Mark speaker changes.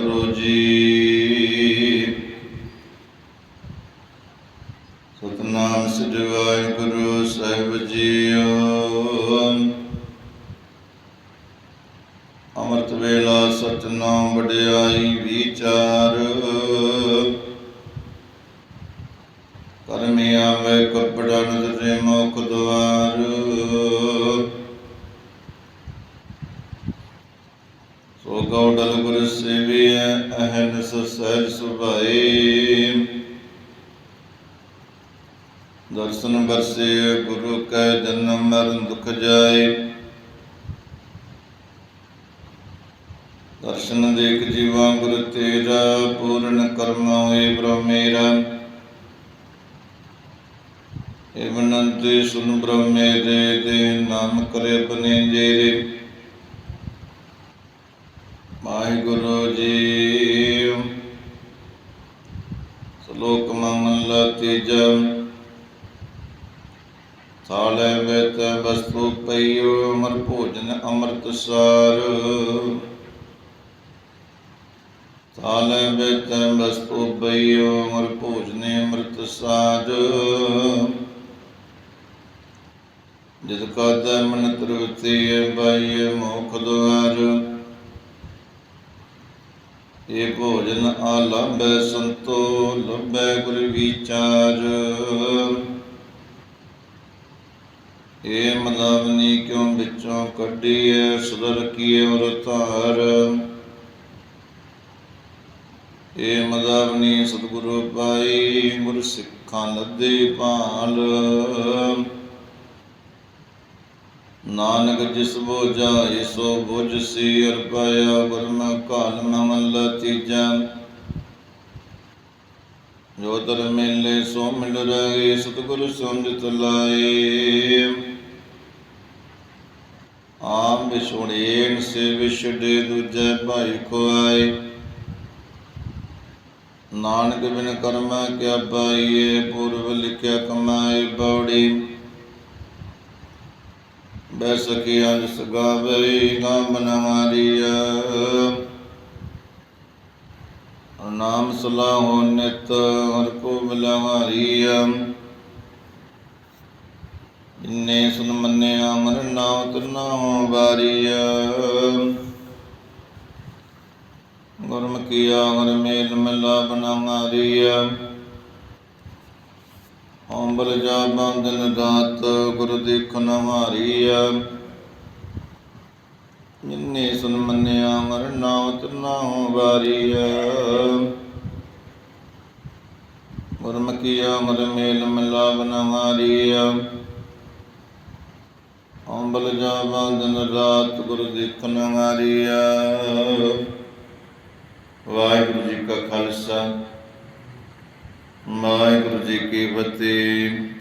Speaker 1: ਵਾਹਿਗੁਰੂ ਜੀ। ਸਤਨਾਮ ਸ੍ਰੀ ਵਾਹਿਗੁਰੂ ਸਾਹਿਬ ਜੀਓ। ਅੰਮ੍ਰਿਤ ਵੇਲਾ ਸਤਨਾਮ ਵਡਿਆਈ ਵਿਚਾਰ। ਕਰਮੀ ਆਵੇ ਕਪੜਾ ਨਦਰੇ ਮੁਖ ਦੁਆਰ ਸੋ ਗੌਡਲ ਗੁਰ ਸੇਵੀਐ ਅਹਨਿਸ ਸਹਿਜ ਸੁਭਾਈ। ਦਰਸ਼ਨ ਬਰਸੇ ਗੁਰੂ ਕੈ ਜਨਮ ਮਰਨ ਦੁਖ ਜਾਏ ਦਰਸ਼ਨ ਦੇਖ ਜੀਵਾ ਗੁਰ ਤੇਰਾ, ਪੂਰਨ ਕਰਮ ਹੋਏ ਬ੍ਰਹਮੇਰਾ ਏਵਨੰਤੇ ਸੁਨ ਬ੍ਰਹਮੇ ਦੇ ਦੇ ਨਾਮ ਕਰੇ ਬਨੇ ਜੇਰੇ। ਵਾਹਿਗੁਰੂ ਜੀ। ਸ਼ਲੋਕ ਮਹਲਾ ਤੀਜਾ। ਸਾਲੇ ਵਿੱਚ ਵਸਤੂ ਪਈਓ, ਅਮਰ ਭੋਜਨ ਅੰਮ੍ਰਿਤ ਸਾਰ ਸਾਲੇ ਵਿੱਚ ਵਸਤੂ ਪਈਓ, ਅਮਰ ਭੋਜਨ ਅੰਮ੍ਰਿਤ ਸਾਰ ਜਿਤ ਕਾ ਮਨ ਤਰਵਤੀ ਹੈ, ਬਾਈ ਮੋਖ ਦੁਆਰ। ਇਹ ਭੋਜਨ ਆਲੰਬੈ ਸੰਤੋ ਲੰਬੈ ਗੁਰ ਵਿਚਾਰ। ਇਹ ਮਦਾਵਨੀ ਕਿਉ ਵਿੱਚੋਂ ਕੱਢੀਐ ਸੁਦਰ ਕੀਏ ਔਰ ਧਾਰ। ਇਹ ਮਦਾਵਨੀ ਸਤਿਗੁਰੂ ਪਾਈ ਗੁਰ ਸਿੱਖਾਂ ਲੱਦੇ ਭਾਲ। ਨਾਨਕ ਜਿਸ ਬੋਝਾ ਇਸੋ ਬੁਝ ਸੀ ਅਰਪਾਇਆ ਗੁਰਮੁ ਕਾਲ ਮਹਲ ਤੀਜਾ। ਜੋ ਦਰ ਮਿਲੇ ਸੋ ਮਿਲ ਰਹੇ, ਸਤਿਗੁਰ ਸੰਜਤ ਲਾਏ। ਆਮ ਵਿਛੋੜੇਨ ਸੇ ਵਿਛੜੇ ਦੂਜੇ ਭਾਈ ਖੁਆਏ। ਨਾਨਕ ਬਿਨ ਕਰਮਾ ਕਿਆ ਪਾਈਏ, ਪੂਰਵ ਲਿਖਿਆ ਕਮਾਏ ਬੌੜੀ ਬੈ ਸਕੀ ਅੰਸ ਗਾਵੇ ਗਾਮ ਨਵਾਰੀਆ ਨਾਮ ਸਲਾਹੋ ਨਿਤ, ਹਰ ਕੋ ਮਿਲਵਾਰੀਆ ਇੰਨੇ ਸੁਨ ਮੰਨਿਆ, ਮਨ ਨਾਮ ਤਰਨਾ ਵਾਰੀਆ ਗੁਰਮੁਖੀਆ ਗੁਰ ਮੇਲ ਮਿਲਾ ਬਨਾ ਮਾਰੀਆ ਅੰਬਲ ਜਾ ਬੰਦਨ ਦਾਤ, ਗੁਰ ਦੇਖਨ ਹਾਰੀਆ ਜਿਨੇ ਸੁਨ ਮੰਨਿਆ ਮਰ ਨਾਮ ਤਰਨਾ ਵਾਰੀਆ ਗੁਰਮੁਖੀਆ ਗੁਰ ਮੇਲ ਮਿਲਾ ਬਨ ਅੰਬਲ ਜਾ ਬੰਦਨ ਰਾਤ ਗੁਰ ਦੇਖਨ ਹਾਰੀਆ ਵਾਹਿਗੁਰੂ ਜੀ ਕਾ ਖਾਲਸਾ। ਵਾਹਿਗੁਰੂ ਜੀ ਕੀ ਫਤਿਹ।